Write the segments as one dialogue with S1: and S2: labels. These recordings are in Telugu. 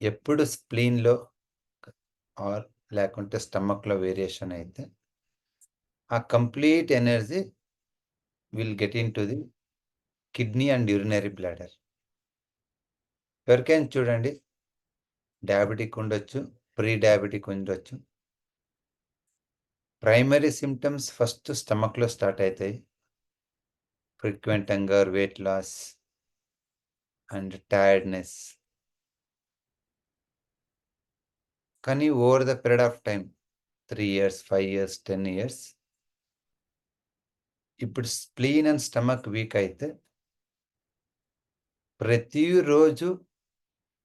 S1: ఎప్పుడు స్ప్లీన్‌లో ఆర్ లేకుంటే స్టమక్‌లో వేరియేషన్ అయితే ఆ complete energy will get into the kidney and urinary bladder. ఎవరికైనా చూడండి డయాబెటిక్ ఉండొచ్చు, ప్రీ డయాబెటిక్ ఉండొచ్చు. ప్రైమరీ సిమ్టమ్స్ ఫస్ట్ స్టమక్‌లో స్టార్ట్ అవుతాయి frequent hunger, weight loss and tiredness. కానీ over the period of time three years, five years, 10 years ఇప్పుడు స్ప్లీన్ అండ్ స్టమక్ వీక్ అయితే ప్రతిరోజు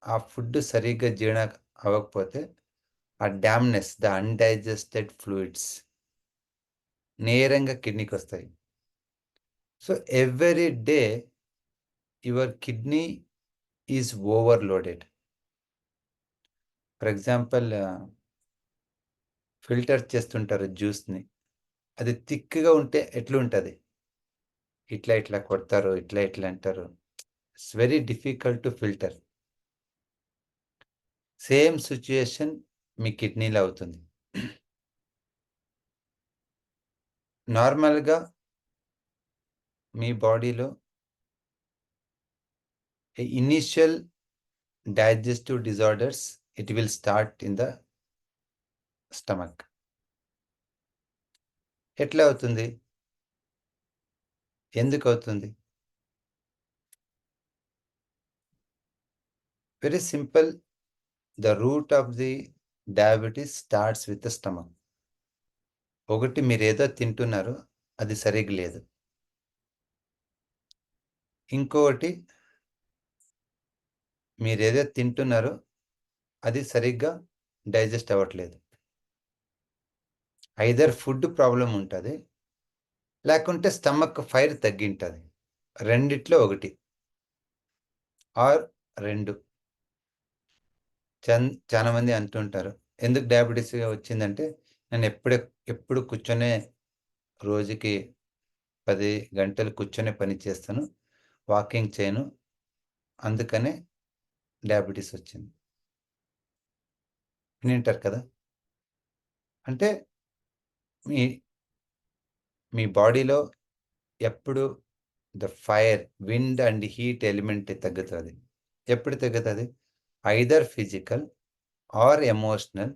S1: ఆ ఫుడ్ సరిగ్గా జీర్ణ అవ్వకపోతే ఆ డ్యామ్నెస్ ద అన్‌డైజెస్టెడ్ ఫ్లూయిడ్స్ నేరంగా కిడ్నీకి వస్తాయి so, every day your kidney is overloaded. For example filter చేస్తుంటారు జ్యూస్‌ని. అది థిక్‌గా ఉంటే ఎట్లుంటుంది ఇట్లా ఇట్లా కొడతారు. ఇట్లా ఇట్లా అంటారు. It's very difficult to filter. Same situation మీ కిడ్నీలో అవుతుంది. నార్మల్‌గా మీ బాడీలో initial digestive disorders it will start in the stomach. ఎట్లా అవుతుంది? ఎందుకు అవుతుంది very simple. The root of the diabetes starts with the stomach. ఒకటి మీరు ఏదో తింటున్నారు. అది సరిగ్గా లేదు. ఇంకొకటి మీరేదో తింటున్నారో అది సరిగ్గా డైజెస్ట్ అవ్వట్లేదు. ఐదర్ ఫుడ్ ప్రాబ్లం ఉంటుంది లేకుంటే స్టమక్ ఫైర్ తగ్గింటుంది రెండిట్లో ఒకటి. ఆర్ రెండు చన్ చాలామంది అంటుంటారు. ఎందుకు డయాబెటీస్ వచ్చిందంటే నేను ఎప్పుడే ఎప్పుడు కూర్చొనే రోజుకి పది గంటలు కూర్చొనే పని చేస్తాను. వాకింగ్ చేయను. అందుకనే డయాబెటీస్ వచ్చింది. వినుంటారు కదా! అంటే మీ మీ బాడీలో ఎప్పుడు the fire, wind and heat element తగ్గుతుంది ఎప్పుడు తగ్గుతుంది either physical or emotional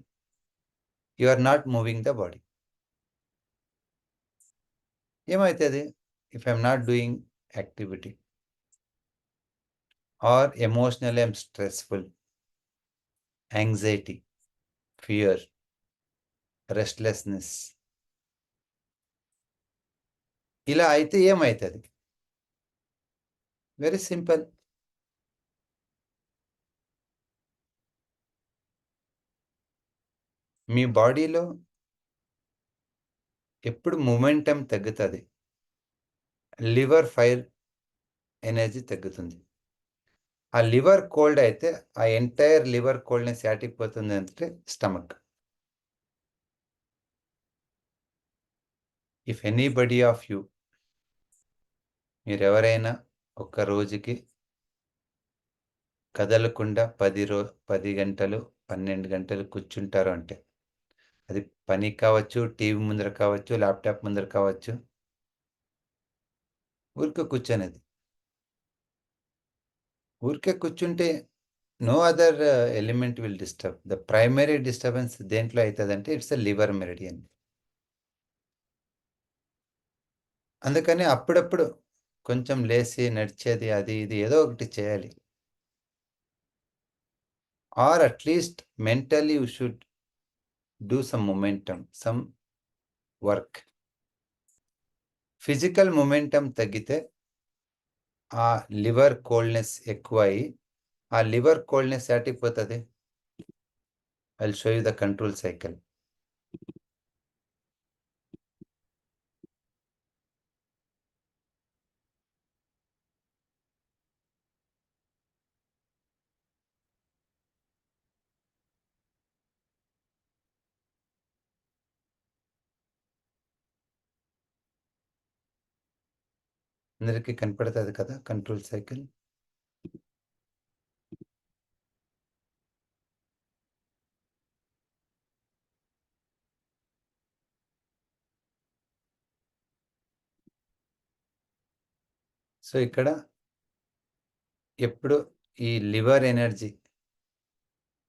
S1: you are not moving the body. ఏమవుతుంది if I'm not doing activity. Or emotional I'm stressful. Anxiety, fear, restlessness. ఇలా అయితే ఏమవుతుంది వెరీ సింపుల్. మీ బాడీలో ఎప్పుడు మొమెంటమ్ తగ్గుతుంది లివర్ ఫైర్ ఎనర్జీ తగ్గుతుంది. ఆ లివర్ కోల్డ్ అయితే ఆ ఎంటైర్ లివర్ కోల్డ్‌నెస్ యాటికి పోతుందంటే stomach. If anybody of you మీరెవరైనా ఒక్క రోజుకి కదలకుండా పది రో పది గంటలు, 12 గంటలు కూర్చుంటారు అంటే, అది పని కావచ్చు, టీవీ ముందర కావచ్చు, ల్యాప్‌టాప్ ముందర కావచ్చు. ఊరికే కూర్చొనేది. ఊరికే కూర్చుంటే no other element will disturb. The primary disturbance దేంట్లో అవుతుందంటే ఇట్స్ ద లివర్ మెరిడియన్. అందుకని అప్పుడప్పుడు కొంచెం లేచి నడిచేది అది ఇది ఏదో ఒకటి చేయాలి. Or at least mentally you should do some momentum, some work. Physical momentum తగ్గితే ఆ లివర్ కోల్డ్‌నెస్ ఎక్కువై ఆ లివర్ కోల్డ్‌నెస్ యాటికి పోతుంది I show you the control cycle. అందరికీ కనపడుతుంది కదా కంట్రోల్ సైకిల్? సో ఇక్కడ ఎప్పుడు ఈ లివర్ ఎనర్జీ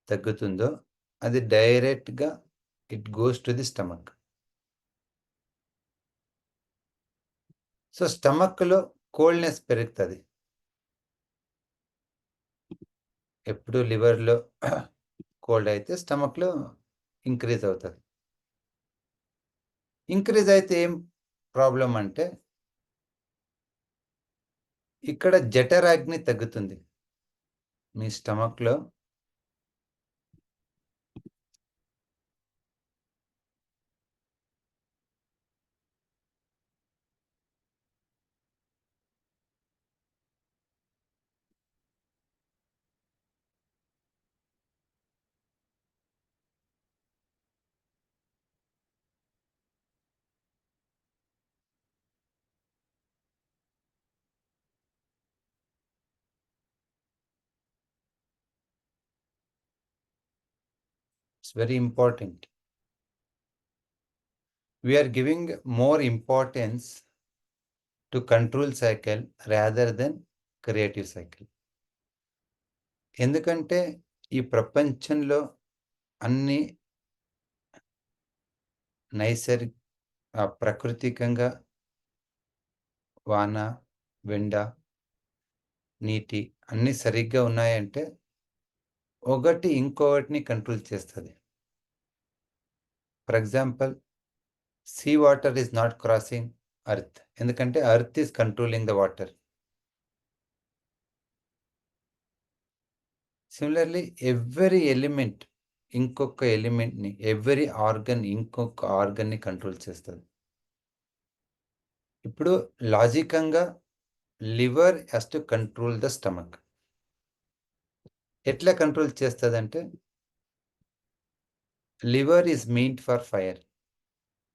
S1: తగ్గుతుందో అది డైరెక్ట్గా it goes to the stomach. So స్టమక్లో coldness పెరుగుతుంది. ఎప్పుడు లివర్లో కోల్డ్ అయితే స్టమక్లో ఇంక్రీజ్ అవుతుంది. ఇంక్రీజ్ అయితే ఏం ప్రాబ్లం అంటే ఇక్కడ జఠరాగ్ని తగ్గుతుంది. మీ స్టమక్లో very important We are giving more importance to control cycle rather than creative cycle ఎందుకంటే ఈ ప్రపంచంలో అన్ని నైసర్గ ప్రకృతికంగా వాన వెండ నీటి అన్నీ సరిగ్గా ఉన్నాయంటే ఒకటి ఇంకొకటిని కంట్రోల్ చేస్తుంది for example sea water is not crossing earth ఎందుకంటే earth is controlling the water similarly every element ఇంకొక ఎలిమెంట్ని ఎవ్రీ ఆర్గన్ ఇంకొక ఆర్గన్ని కంట్రోల్ చేస్తుంది. ఇప్పుడు లాజికంగా liver has to control the stomach ఎట్లా కంట్రోల్ చేస్తుందంటే liver is meant for fire.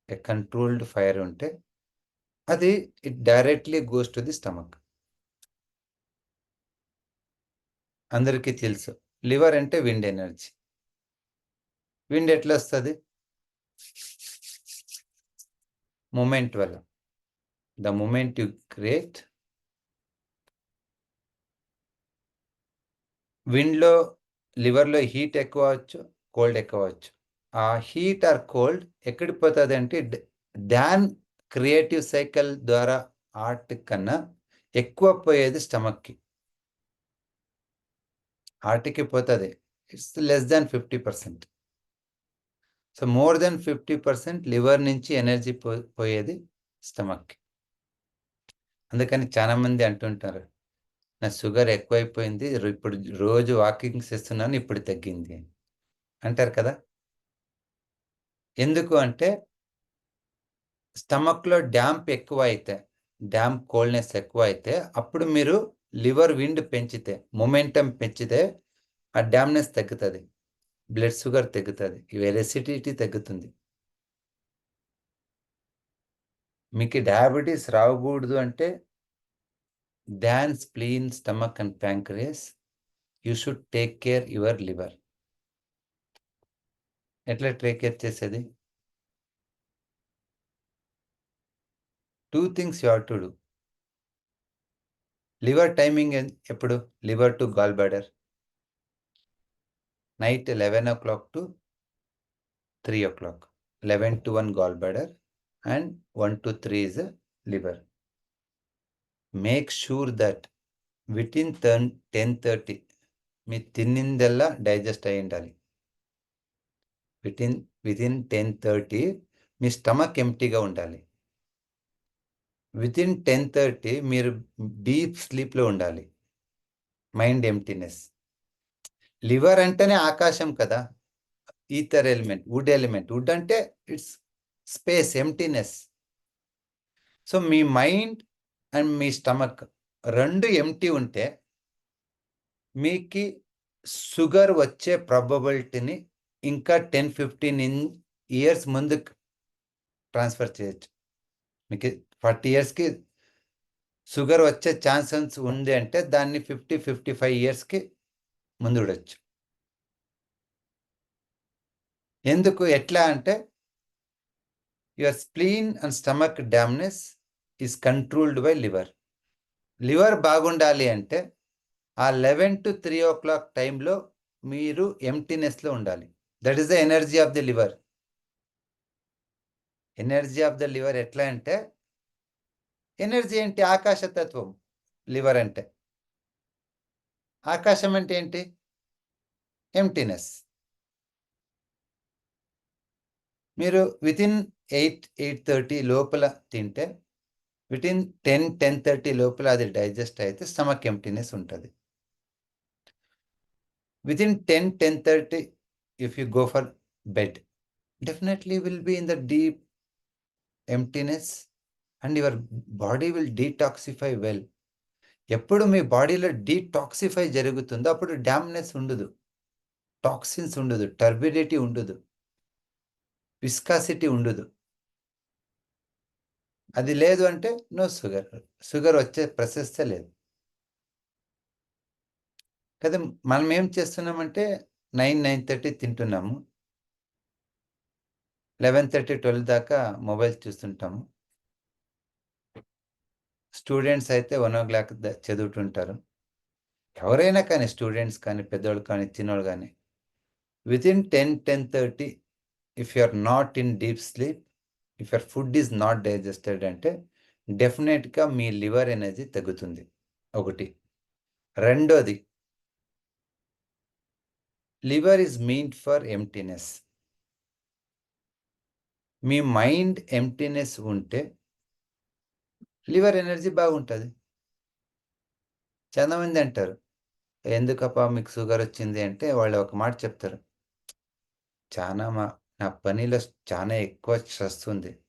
S1: A controlled fire ఉంటే అది it directly goes to the stomach అందరికీ తెలుసు. లివర్ అంటే విండ్ ఎనర్జీ. విండ్ ఎట్లా వస్తుంది? మూమెంట్ వల్ల. ద మూమెంట్ యు క్రియేట్ విండ్లో లివర్లో హీట్ ఎక్కువ అవచ్చు కోల్డ్ ఎక్కువ అవచ్చు ఆ హీట్ ఆర్ కోల్డ్ ఎక్కడికి పోతుంది అంటే డాన్ క్రియేటివ్ సైకిల్ ద్వారా ఆర్ట్ కన్నా ఎక్కువ పోయేది స్టమక్కి. ఆర్ట్కి పోతుంది. It's less than fifty percent. So more than fifty percent liver నుంచి ఎనర్జీ పో పోయేది స్టమక్కి. అందుకని చాలామంది అంటుంటారు నా షుగర్ ఎక్కువైపోయింది ఇప్పుడు రోజు వాకింగ్ చేస్తున్నాను ఇప్పుడు తగ్గింది అంటారు కదా? ఎందుకు అంటే స్టమక్లో డ్యాంప్ ఎక్కువ అయితే డ్యాంప్ కోల్డ్నెస్ ఎక్కువ అయితే అప్పుడు మీరు లివర్ విండ్ పెంచితే మొమెంటం పెంచితే ఆ డ్యామ్నెస్ తగ్గుతుంది. బ్లడ్ షుగర్ తగ్గుతుంది. ఎసిడిటీ తగ్గుతుంది. మీకు డయాబెటీస్ రాకూడదు అంటే than spleen stomach and pancreas you should take care your liver. ఎట్లా టేక్ కేర్ చేసేది? Two things you to do liver timing ఎప్పుడు liver to gall bladder night eleven o'clock to three o'clock eleven to one gall bladder and one to three is liver make sure that within ten ten thirty మీ తిన్నిందెల్లా డైజెస్ట్ అయి ఉండాలి వితిన్ వితిన్ టెన్ థర్టీ మీ స్టమక్ ఎంటీగా ఉండాలి. వితిన్ టెన్ థర్టీ మీరు డీప్ స్లీప్లో ఉండాలి. మైండ్ ఎంటీనెస్ లివర్ అంటేనే ఆకాశం కదా. Ether element wood element. Wood అంటే ఇట్స్ స్పేస్ ఎంటీనెస్ సో మీ మైండ్ అండ్ మీ స్టమక్ రెండు ఎంటీ ఉంటే మీకు షుగర్ వచ్చే ప్రాబబిలిటీని ఇంకా టెన్ ఫిఫ్టీన్ ఇన్ ఇయర్స్ ముందు ట్రాన్స్ఫర్ చేయొచ్చు. మీకు ఫార్టీ ఇయర్స్కి షుగర్ వచ్చే ఛాన్సెస్ ఉంది అంటే దాన్ని ఫిఫ్టీ ఫిఫ్టీ ఫైవ్ ఇయర్స్కి ముందుడొచ్చు ఎందుకు? ఎట్లా అంటే your spleen and stomach dampness is controlled by liver. Liver బాగుండాలి అంటే ఆ eleven to three o'clock టైంలో మీరు ఎంటీనెస్లో ఉండాలి. That is the energy of the liver energy of the liver ఎట్లా అంటే ఎనర్జీ ఏంటి? ఆకాశతత్వం లివర్ అంటే. ఆకాశం అంటే ఏంటి? ఎంటీనెస్ మీరు వితిన్ ఎయిట్ ఎయిట్ థర్టీ లోపల తింటే వితిన్ టెన్ టెన్ థర్టీ లోపల అది డైజెస్ట్ అయితే స్టమక్ ఎంటీనెస్ ఉంటుంది. Within ten ten thirty if you go for bed definitely will be in the deep emptiness and your body will detoxify well ఎప్పుడు మీ బాడీలో డీటాక్సిఫై జరుగుతుందో అప్పుడు డ్యామ్నెస్ ఉండదు టాక్సిన్స్ ఉండదు టర్బిడిటీ ఉండదు విస్కాసిటీ ఉండదు. అది లేదు అంటే నో షుగర్ షుగర్ వచ్చే ప్రశస్తే లేదు. కదా మనం ఏం చేస్తున్నామంటే నైన్ నైన్ థర్టీ తింటున్నాము. లెవెన్ థర్టీ ట్వెల్వ్ దాకా మొబైల్ చూస్తుంటాము. స్టూడెంట్స్ అయితే వన్ ఓ క్లాక్ చదువుతుంటారు. ఎవరైనా కానీ స్టూడెంట్స్ కానీ పెద్దవాళ్ళు కానీ చిన్నోళ్ళు కానీ within ten ten thirty if you are not in deep sleep if your food is not digested అంటే డెఫినెట్గా మీ లివర్ ఎనర్జీ తగ్గుతుంది. ఒకటి. రెండోది liver is mean for emptiness. Me mind emptiness ఉంటే లివర్ ఎనర్జీ బాగుంటుంది. చాలామంది అంటారు. ఎందుకప్పా మీకు షుగర్ వచ్చింది అంటే వాళ్ళు ఒక మాట చెప్తారు. చాలా మా నా పనిలో చాలా ఎక్కువ స్ట్రెస్ ఉంది.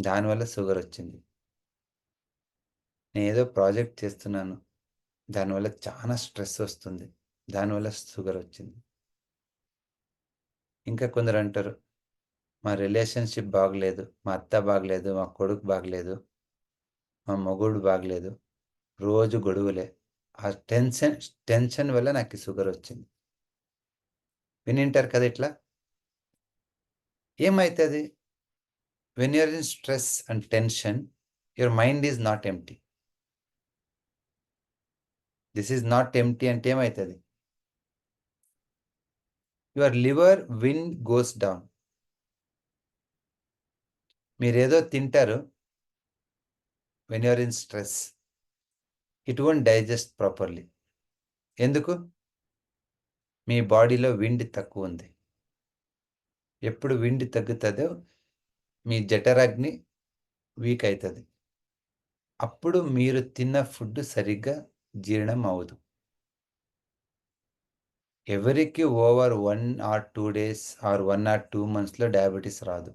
S1: దానివల్ల షుగర్ వచ్చింది. నేను ఏదో ప్రాజెక్ట్ చేస్తున్నాను. దానివల్ల చాలా స్ట్రెస్ వస్తుంది. దానివల్ల షుగర్ వచ్చింది. ఇంకా కొందరు అంటారు మా రిలేషన్షిప్ బాగలేదు మా అత్త బాగలేదు మా కొడుకు బాగలేదు మా మొగుడు బాగలేదు రోజు గొడవలే. ఆ టెన్షన్ టెన్షన్ వల్ల నాకు షుగర్ వచ్చింది. వినింటారు కదా ఇట్లా? ఏమవుతుంది when you're in stress and tension your mind is not empty this is not empty అంటే ఏమవుతుంది your liver wind goes down. మీరేదో తింటారు when you're in stress it won't digest properly ఎందుకు? మీ బాడీలో విండ్ తక్కువ ఉంది. ఎప్పుడు విండ్ తగ్గుతుందో మీ జఠరాగ్ని వీక్ అవుతుంది. అప్పుడు మీరు తిన్న ఫుడ్ సరిగ్గా జీర్ణం అవ్వదు. ఎవరికి over one or two days or one or two మంత్స్లో డయాబెటీస్ రాదు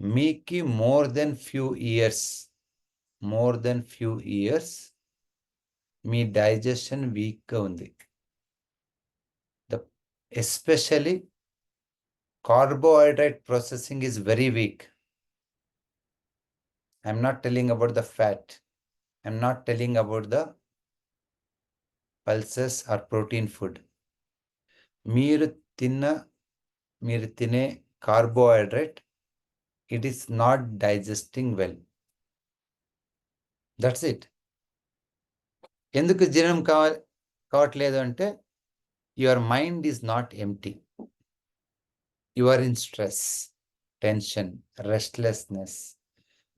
S1: మీకి more than few years more than few years మీ డైజెషన్ వీక్గా ఉంది the especially carbohydrate processing is very weak. I'm not telling about the fat. I'm not telling about the pulses or protein food. మీరు తిన్న మీరు తినే carbohydrate it is not digesting well that's it ఎందుకు జీర్ణం కావాలి కావట్లేదు అంటే your mind is not empty your in stress tension restlessness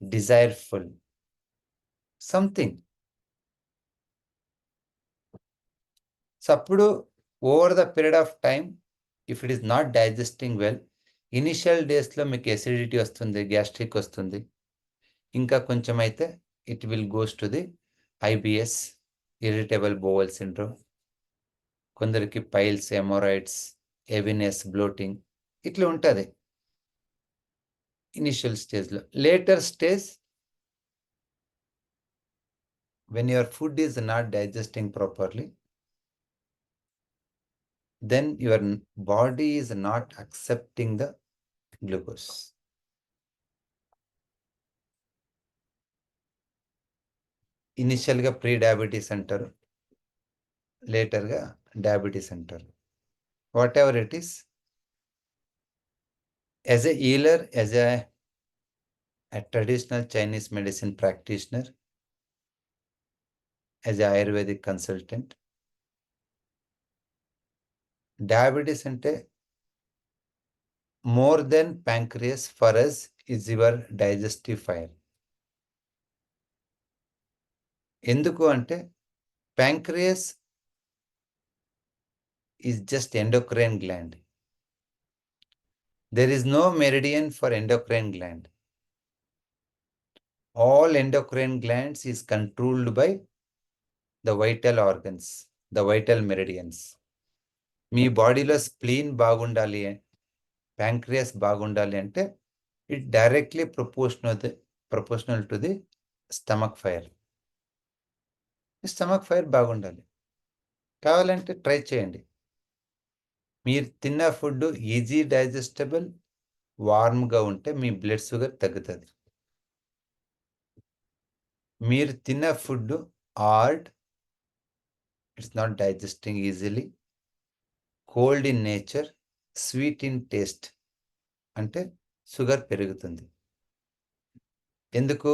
S1: desireful something so అప్పుడు over the period of time if it is not digesting well initial డేస్లో మీకు ఎసిడిటీ వస్తుంది గ్యాస్ట్రిక్ వస్తుంది. ఇంకా కొంచెం అయితే it will goes to the IBS irritable bowel syndrome కొందరికి పైల్స్ ఎమోరాయిడ్స్ ఎవినెస్ బ్లోటింగ్ ఇట్లా ఉంటుంది. ఇనిషియల్ స్టేజ్లో later stage when your food is not digesting properly then your body is not accepting the glucose ఇనిషియల్గా ప్రీ డయాబెటీస్ అంటారు లేటర్గా డయాబెటీస్ అంటారు whatever it is as a healer, as a, a traditional Chinese medicine practitioner, as a Ayurvedic consultant diabetes అంటే more than pancreas for us is your digestive fire. ఎందుకు అంటే pancreas is just endocrine gland there is no meridian for endocrine gland all endocrine glands is controlled by the vital organs the vital meridians మీ బాడీలో స్ప్లీన్ బాగుండాలి ప్యాంక్రియాస్ బాగుండాలి అంటే it directly proportional proportional to the stomach fire. Stomach fire బాగుండాలి. కావాలంటే ట్రై చేయండి. మీరు తిన్న ఫుడ్ ఈజీ డైజెస్టబుల్ వార్మ్గా ఉంటే మీ బ్లడ్ షుగర్ తగ్గుతుంది. మీరు తిన్న food hard it's not digesting easily. Cold in nature sweet in taste అంటే షుగర్ పెరుగుతుంది. ఎందుకు?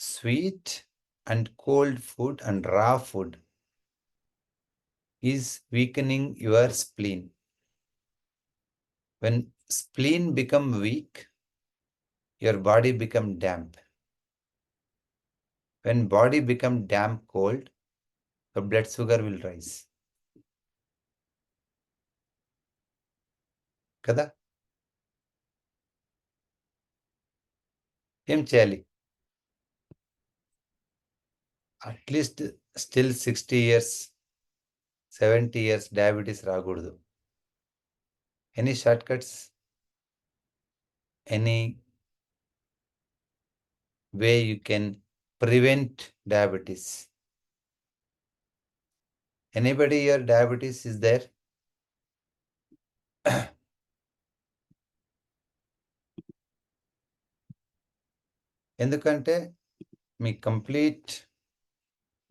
S1: Sweet and cold food and raw food is weakening your spleen. When spleen become weak your body become damp when body become damp cold blood sugar will rise కదా? ఏం చేయాలి? At least still sixty years seventy years diabetes రాకూడదు. Any short cuts any way you can prevent diabetes. Anybody your diabetes is there? ఎందుకంటే మీ complete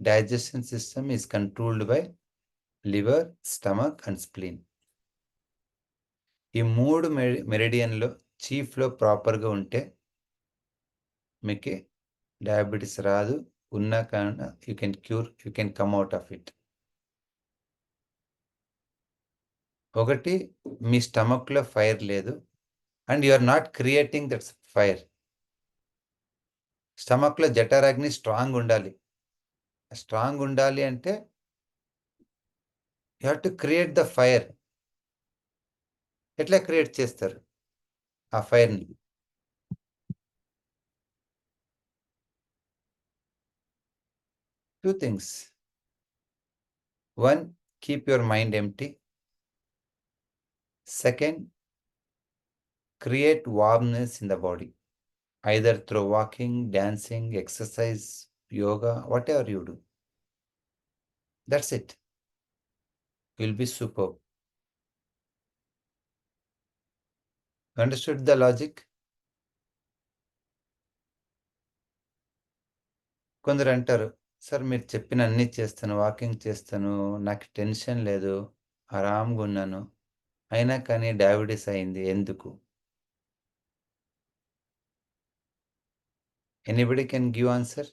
S1: digestion system is controlled by liver stomach and spleen. ఈ మూడు మెరిడియన్లో చీఫ్లో ప్రాపర్గా ఉంటే మీకు డయాబెటీస్ రాదు ఉన్నా కానీ you can cure you can come out of it. ఒకటి మీ స్టమక్లో ఫైర్ లేదు and you are not creating that's fire. స్టమక్లో జఠరాగ్ని స్ట్రాంగ్ ఉండాలి. స్ట్రాంగ్ ఉండాలి అంటే you have to create the fire. ఎట్లా క్రియేట్ చేస్తారు? ఆ ఫైర్ని. Two things one keep your mind empty second create warmness in the body either through walking dancing exercise yoga whatever you do that's it will be superb. Understood the logic? కొందరు అంటారు సార్ మీరు చెప్పిన అన్నీ చేస్తాను వాకింగ్ చేస్తాను నాకు టెన్షన్ లేదు ఆరామ్గా ఉన్నాను అయినా కానీ డయాబెటీస్ అయింది ఎందుకు ఎనీబడి కెన్ గివ్ ఆన్సర్